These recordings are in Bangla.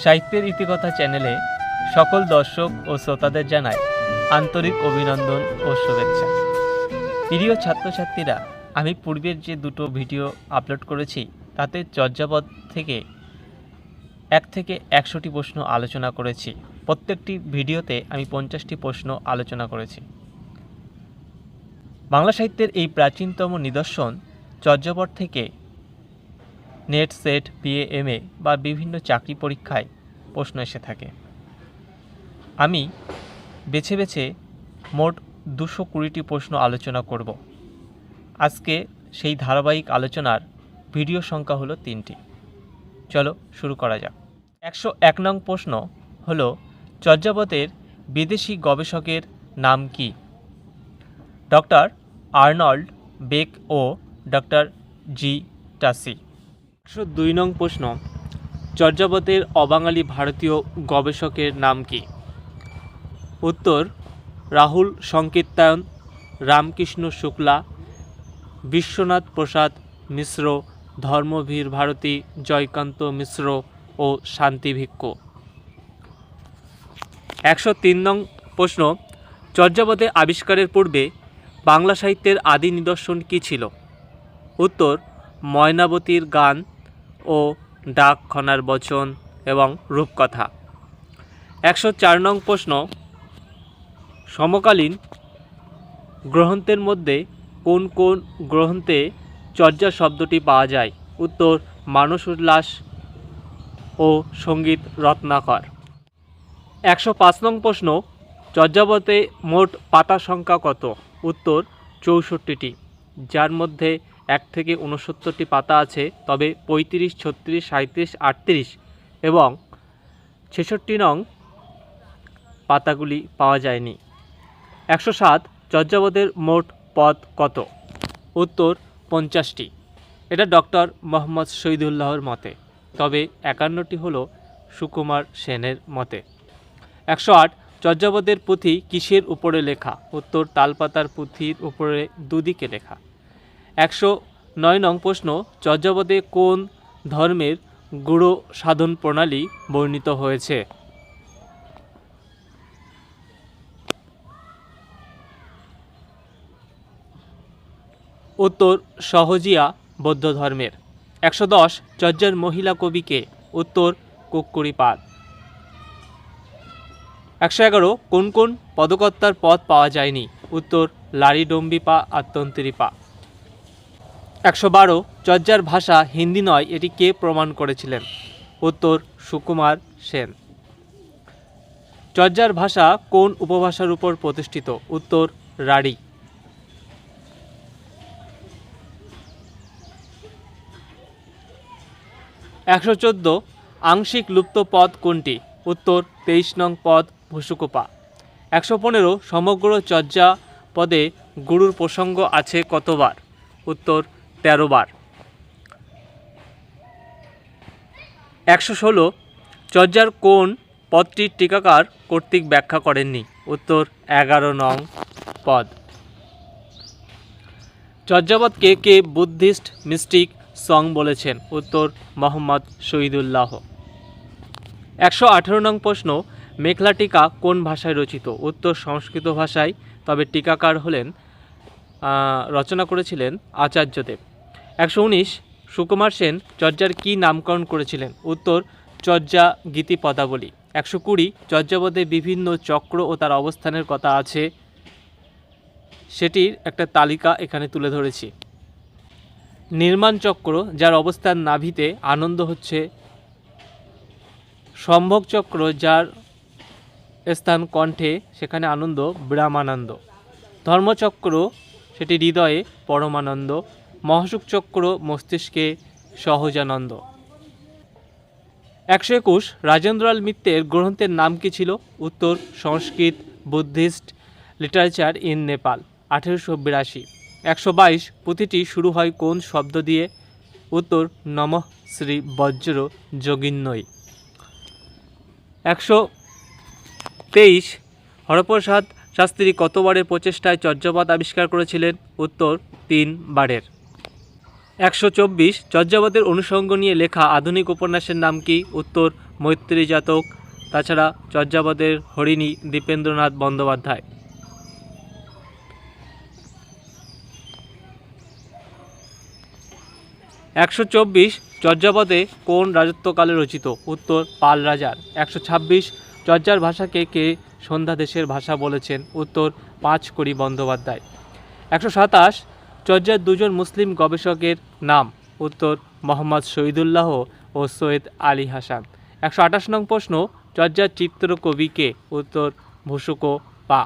সাহিত্যের ইতিকথা চ্যানেলে সকল দর্শক ও শ্রোতাদের জানাই আন্তরিক অভিনন্দন ও শুভেচ্ছা। প্রিয় ছাত্রছাত্রীরা, আমি পূর্বের যে দুটো ভিডিও আপলোড করেছি, তাতে চর্যাপদ থেকে এক থেকে একশোটি প্রশ্ন আলোচনা করেছি। প্রত্যেকটি ভিডিওতে আমি পঞ্চাশটি প্রশ্ন আলোচনা করেছি। বাংলা সাহিত্যের এই প্রাচীনতম নিদর্শন চর্যাপদ থেকে নেট সেট বিএ এমএ বা বিভিন্ন চাকরি পরীক্ষায় প্রশ্ন এসে থাকে। আমি বেছে বেছে মোট দুশো কুড়িটি প্রশ্ন আলোচনা করব। আজকে সেই ধারাবাহিক আলোচনার ভিডিও সংখ্যা হলো তিনটি। চলো শুরু করা যাক। একশো এক নং প্রশ্ন হল, চর্যাপদের বিদেশি গবেষকের নাম কি? ডক্টর আর্নল্ড বেক ও ডক্টর জি টাসি। একশো দুই নং প্রশ্ন চর্যাপদের অবাঙালি ভারতীয় গবেষকের নাম কি? উত্তর, রাহুল সংকীর্তায়ন, রামকৃষ্ণ শুক্লা, বিশ্বনাথ প্রসাদ মিশ্র, ধর্মভীর ভারতী, জয়কান্ত মিশ্র ও শান্তি ভিক্ষ। একশো তিন নং প্রশ্ন চর্যাপদে আবিষ্কারের পূর্বে বাংলা সাহিত্যের আদি নিদর্শন কী ছিল? উত্তর, ময়নাবতীর গান ও ডাক খনার বচন এবং রূপকথা। একশো চার নং প্রশ্ন, সমকালীন গ্রন্থের মধ্যে কোন কোন গ্রন্থে চর্যা শব্দটি পাওয়া যায়? উত্তর, মানস উল্লাস ও সংগীত রত্নাকর। একশো পাঁচ নং প্রশ্ন, চর্যাবতে মোট পাতা সংখ্যা কত? উত্তর, চৌষট্টিটি। যার মধ্যে এক থেকে উনসত্তরটি পাতা আছে, তবে পঁয়ত্রিশ, ছত্রিশ সাঁত্রিশ আটত্রিশ এবং ছেষট্টি নং পাতাগুলি পাওয়া যায়নি। একশো সাত চর্যাবদের মোট পদ কত? উত্তর, পঞ্চাশটি। এটা ডক্টর মোহাম্মদ শহীদুল্লাহর মতে, তবে একান্নটি হল সুকুমার সেনের মতে। একশো আট চর্যাবদের পুঁথি কিসের উপরে লেখা? উত্তর, তালপাতার পুঁথির উপরে দুদিকে লেখা। একশো নয় নং প্রশ্ন চর্যাবদে কোন ধর্মের গুড়ো সাধন প্রণালী বর্ণিত হয়েছে? উত্তর, সহজিয়া বৌদ্ধ ধর্মের। একশো দশ, চর্যার মহিলা কবিকে উত্তর, কুক্কুরিপাদ। একশো এগারো, কোন কোন পদকর্তার পদ পাওয়া যায়নি? উত্তর, লারিডম্বিপা আত্মন্তরিপা। একশো বারো চর্যার ভাষা হিন্দি নয়, এটি কে প্রমাণ করেছিলেন? উত্তর, সুকুমার সেন। চর্যার ভাষা কোন উপভাষার উপর প্রতিষ্ঠিত? উত্তর, রাঢ়ী। একশো চোদ্দ আংশিক লুপ্ত পদ কোনটি? উত্তর, তেইশ নং পদ, ভুসুকোপা। একশো পনেরো সমগ্র চর্যা পদে গুরুর প্রসঙ্গ আছে কতবার? উত্তর তেরো বার। একশো ষোলো, চর্যার কোন পদটির টিকাকার কর্তৃক ব্যাখ্যা করেননি? উত্তর, এগারো নং পদ। চর্যাপদকে কে কে বুদ্ধিস্ট মিস্টিক সং বলেছেন? উত্তর, মোহাম্মদ শহীদুল্লাহ। একশো আঠেরো নং প্রশ্ন মেঘলা টিকা কোন ভাষায় রচিত? উত্তর, সংস্কৃত ভাষায়, তবে টিকাকার হলেন রচনা করেছিলেন আচার্যদেব। একশো উনিশ সুকুমার সেন চর্যার কী নামকরণ করেছিলেন? উত্তর, চর্যা গীতি পদাবলী। একশো কুড়ি চর্যাপদে বিভিন্ন চক্র ও তার অবস্থানের কথা আছে। সেটির একটা তালিকা এখানে তুলে ধরেছি। নির্মাণ চক্র, যার অবস্থান নাভিতে আনন্দ হচ্ছে। সম্ভব চক্র, যার স্থান কণ্ঠে, সেখানে আনন্দ, ব্রাহ্মানন্দ। ধর্মচক্র, সেটি হৃদয়ে পরমানন্দ। মহাসুখ চক্র মস্তিষ্কে সহজানন্দ। একশো একুশ রাজেন্দ্রলাল মিত্রের গ্রন্থের নাম কি ছিল? উত্তর, Sanskrit, Buddhist, literature in Nepal, আঠেরোশো বিরাশি। একশো বাইশ পুঁথিটি শুরু হয় কোন শব্দ দিয়ে? উত্তর, নমঃ শ্রী বজ্র যোগিন্নই একশো তেইশ হরপ্রসাদ শাস্ত্রী কতবারের প্রচেষ্টায় চর্যাপদ আবিষ্কার করেছিলেন? উত্তর তিন বারের একশো চব্বিশ চর্যাপদের অনুষঙ্গ নিয়ে লেখা আধুনিক উপন্যাসের নাম কি? উত্তর, মৈত্রী জাতক। তাছাড়া চর্যাপদের হরিণী দীপেন্দ্রনাথ বন্দ্যোপাধ্যায়। একশো চব্বিশ চর্যাপদে কোন রাজত্বকালে রচিত? উত্তর, পাল রাজার। একশো ছাব্বিশ চর্যার ভাষাকে কে সন্ধ্যা দেশের ভাষা বলেছেন? উত্তর পাঁচ করি বন্দ্যোপাধ্যায়। একশো সাতাশ চর্যার দুজন মুসলিম গবেষকের নাম উত্তর মোহাম্মদ শহীদুল্লাহ ও সৈয়দ আলী হাসান। একশো আঠাশ নং প্রশ্ন, চর্যার চিত্রকবি কে উত্তর ভুসুকো পা।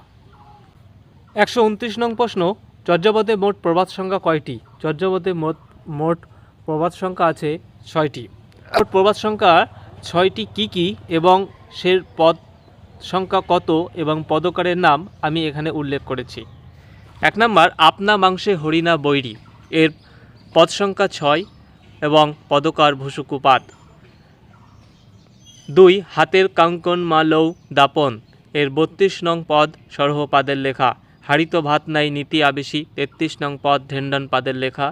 একশো উনত্রিশ নং প্রশ্ন, চর্যাপদে মোট প্রবাদ সংখ্যা কয়টি? চর্যাপদে মোট মোট প্রবাদ সংখ্যা আছে ছয়টি। মোট প্রবাদ সংখ্যা ছয়টি কি কি এবং সে পদ সংখ্যা কত এবং পদকারের নাম আমি এখানে উল্লেখ করেছি। এক নম্বর, আপনা মাংসে হরিণা বৈরি। এর পদ সংখ্যা ছয় এবং পদকার ভুসুকুপাত দুই, হাতের কাঙ্কন মালৌ দাপন। এর বত্রিশ নং পদ সরহপাদের লেখা। হারিত ভাত নাই নীতি আবেশী, তেত্রিশ নং পদ ঢেন্ডন পাদের লেখা।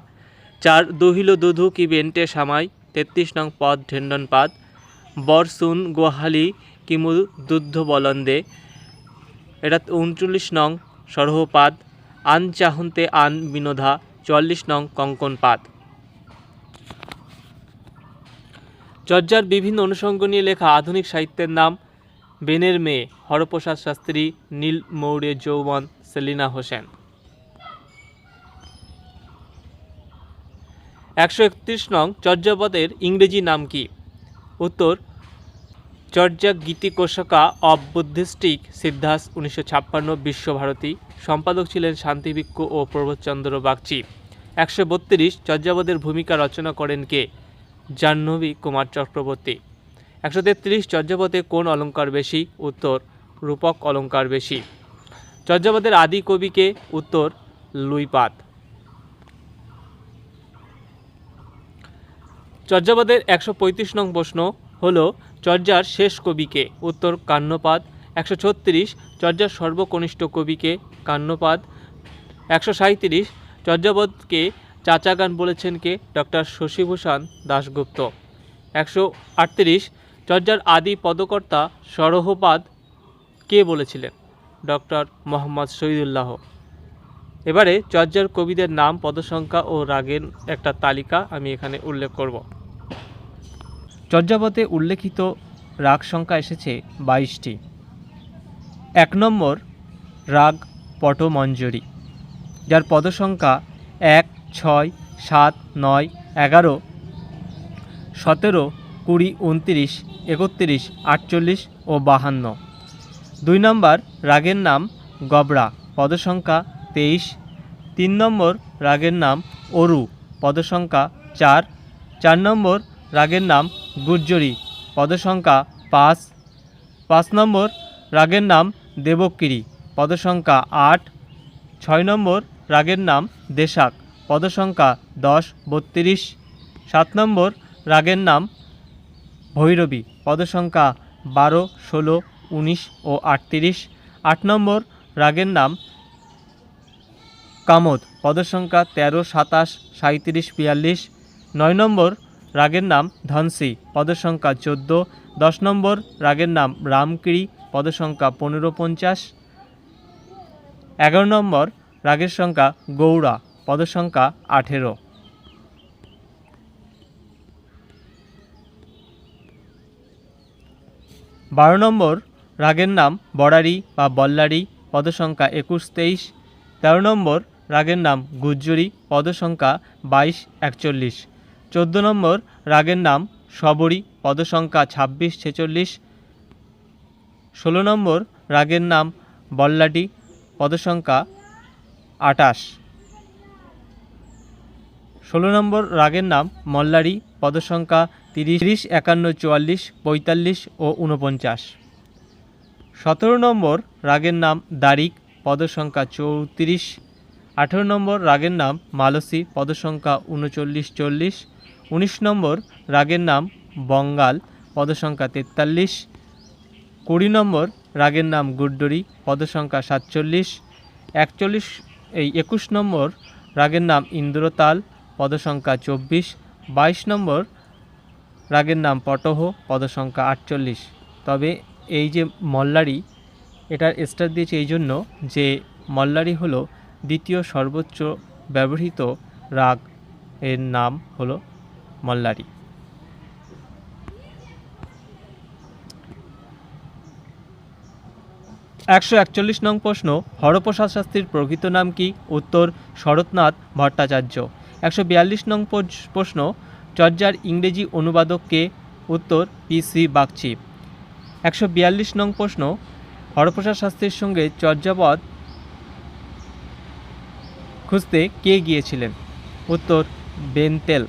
চার, দুহিল দুধু কি বেন্টে সামাই, তেত্রিশ নং পদ ঢেন্ডন পাদ বরসুন গোহালি কিমু দুদ্ধ বলন্দে। এটা উনচল্লিশ নং সরহপাদ আন চাহন্তে আন বিনোধা, চল্লিশ নং কঙ্কন পাদ চর্যার বিভিন্ন অনুষঙ্গ নিয়ে লেখা আধুনিক সাহিত্যের নাম বেনের মেয়ে, হরপ্রসাদ শাস্ত্রী, নীল মৌর্য যৌবন, সেলিনা হোসেন। একশো একত্রিশ নং চর্যাপদের ইংরেজি নাম কি? উত্তর চর্যা গীতিকোষকা অব বুদ্ধিস্টিক সিদ্ধাস উনিশশো ছাপ্পান্ন বিশ্বভারতী সম্পাদক ছিলেন শান্তিভিক্ষ ও প্রবোধচন্দ্র বাগচি। একশো বত্রিশ চর্যাপদের ভূমিকা রচনা করেন কে? জাহ্নবী কুমার চক্রবর্তী। একশো তেত্রিশ চর্যাপদে কোন অলঙ্কার বেশি? উত্তর, রূপক অলঙ্কার বেশি। চর্যাপদের আদি কবিকে উত্তর, লুইপাত। চর্যাপদের একশো পঁয়ত্রিশ নং প্রশ্ন হল চর্যার শেষ কবিকে। উত্তর কান্নপাদ, একশো ছত্রিশ, চর্যার সর্বকনিষ্ঠ কবিকে। কান্নপাদ, একশো সাঁইত্রিশ চর্যাপদকে চাচা গান বলেছেন কে? ডক্টর শশীভূষণ দাশগুপ্ত। একশো আটত্রিশ, চর্যার আদি পদকর্তা সরহপাদ কে বলেছিলেন? ডক্টর মোহাম্মদ শহীদুল্লাহ। এবারে চর্যার কবিদের নাম, পদসংখ্যা ও রাগের একটা তালিকা আমি এখানে উল্লেখ করব। চর্যাপদে উল্লেখিত রাগ সংখ্যা এসেছে বাইশটি। এক নম্বর, রাগ পটমঞ্জরি, যার পদসংখ্যা এক, ছয়, সাত, নয়, এগারো, সতেরো, কুড়ি, উনত্রিশ, একত্রিশ, আটচল্লিশ ও বাহান্ন। দুই নম্বর, রাগের নাম গবরা পদসংখ্যা তেইশ। তিন নম্বর, রাগের নাম অরু, পদসংখ্যা চার। চার নম্বর রাগের নাম গুর্জরি পদসংখ্যা পাঁচ। পাঁচ নম্বর, রাগের নাম দেবকিরি পদসংখ্যা আট। ছয় নম্বর, রাগের নাম দেশাক পদসংখ্যা দশ, বত্রিশ। সাত নম্বর, রাগের নাম ভৈরবী পদসংখ্যা বারো, ষোলো, উনিশ ও আটত্রিশ। আট নম্বর, রাগের নাম কামদ পদসংখ্যা তেরো, সাতাশ সাঁত্রিশ বিয়াল্লিশ। নয় নম্বর রাগের নাম ধনসি পদসংখ্যা চোদ্দ। দশ নম্বর, রাগের নাম রামকিরি পদসংখ্যা পনেরো পঞ্চাশ। এগারো নম্বর, রাগের সংখ্যা গৌড়া পদসংখ্যা আঠেরো। বারো নম্বর, রাগের নাম বড়ারি বা বল্লারি পদসংখ্যা একুশ তেইশ। তেরো নম্বর, রাগের নাম গুজ্জরি পদসংখ্যা বাইশ, একচল্লিশ। চোদ্দ নম্বর, রাগের নাম, সবরি, পদসংখ্যা ছাব্বিশ, ছেচল্লিশ। ষোলো নম্বর, রাগের নাম বল্লাটি পদসংখ্যা আটাশ ষোলো নম্বর, রাগের নাম, মল্লারি, পদসংখ্যা তিরিশ একান্ন, চুয়াল্লিশ, পঁয়তাল্লিশ ও উনপঞ্চাশ সতেরো নম্বর, রাগের নাম, দারিক, পদসংখ্যা চৌত্রিশ। আঠেরো নম্বর, রাগের নাম, মালসী, পদসংখ্যা উনচল্লিশ, চল্লিশ। উনিশ নম্বর রাগের নাম বঙ্গাল, পদসংখ্যা তেতাল্লিশ। কুড়ি নম্বর রাগের নাম গুড্ডরি, পদসংখ্যা সাতচল্লিশ। একচল্লিশ, এই একুশ নম্বর রাগের নাম ইন্দ্রতাল, পদসংখ্যা চব্বিশ। বাইশ নম্বর রাগের নাম পটহ, পদসংখ্যা আটচল্লিশ। তবে এই যে মল্লারি, এটার স্টার দিয়েছে এই জন্য যে মল্লারি হলো দ্বিতীয় সর্বোচ্চ ব্যবহৃত রাগ। এর নাম হলো মল্লারি। একশো একচল্লিশ নং প্রশ্ন, হরপ্রসাদ শাস্ত্রীর প্রকৃত নাম কি? উত্তর, শরৎনাথ ভট্টাচার্য। একশো বিয়াল্লিশ নং প্রশ্ন, চর্যার ইংরেজি অনুবাদককে উত্তর, পি সি বাগচি। একশো বিয়াল্লিশ নং প্রশ্ন, হরপ্রসাদ শাস্ত্রীর সঙ্গে চর্যাপদ খুঁজতে কে গিয়েছিলেন? উত্তর, বেনতেল।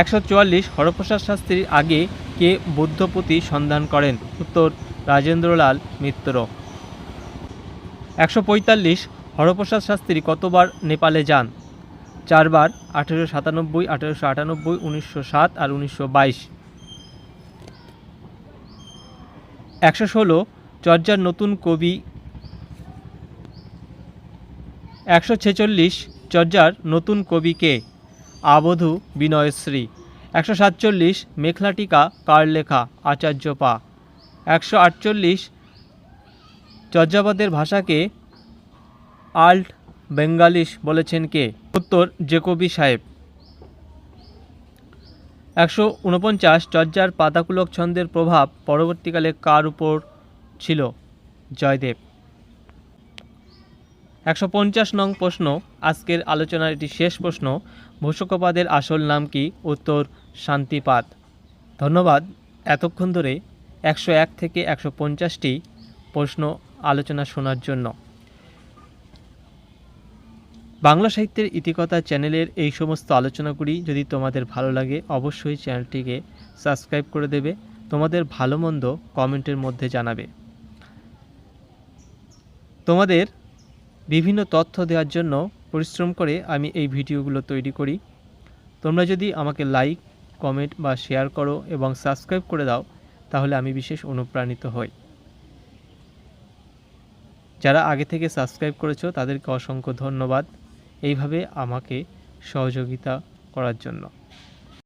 একশো চুয়াল্লিশ হরপ্রসাদ শাস্ত্রীর আগে কে বুদ্ধপতি সন্ধান করেন? উত্তর, রাজেন্দ্রলাল মিত্র। একশো পঁয়তাল্লিশ হরপ্রসাদ শাস্ত্রী কতবার নেপালে যান? চারবার, আঠেরোশো সাতানব্বই, আঠেরোশো আটানব্বই, উনিশশো সাত আর উনিশশো বাইশ। একশো ষোলো চর্যার নতুন কবি। একশো ছেচল্লিশ চর্যার নতুন কবি কে? আবধূ বিনয়শ্রী। একশো সাতচল্লিশ মেখলাটিকা কার লেখা আচার্য পা। একশো আটচল্লিশ চর্যাপদের ভাষাকে আল্ট বেঙ্গালিশ বলেছেন কে? উত্তর জেকবি সাহেব। একশো উনপঞ্চাশ চর্যার পাতাকুলক ছন্দের প্রভাব পরবর্তীকালে কার উপর ছিল? জয়দেব। একশো পঞ্চাশ নং প্রশ্ন, আজকের আলোচনার এটি শেষ প্রশ্ন। ভূষকপাদের আসল নাম কি? উত্তর, শান্তিপাদ। ধন্যবাদ। এতক্ষণ ধরে একশো এক থেকে একশো পঞ্চাশটি প্রশ্ন আলোচনা শোনার জন্য। বাংলা সাহিত্যের ইতিকথা চ্যানেলের এই সমস্ত আলোচনাগুলি যদি তোমাদের ভালো লাগে, অবশ্যই চ্যানেলটিকে সাবস্ক্রাইব করে দেবে। তোমাদের ভালো মন্দ কমেন্টের মধ্যে জানাবে। তোমাদের বিভিন্ন তথ্য দেওয়ার জন্য পরিশ্রম করে আমি এই ভিডিওগুলো তৈরি করি। তোমরা যদি আমাকে লাইক কমেন্ট বা শেয়ার করো এবং সাবস্ক্রাইব করে দাও, তাহলে আমি বিশেষ অনুপ্রাণিত হই। যারা আগে থেকে সাবস্ক্রাইব করেছ, তাদেরকে অসংখ্য ধন্যবাদ। এইভাবে আমাকে সহযোগিতা করার জন্য।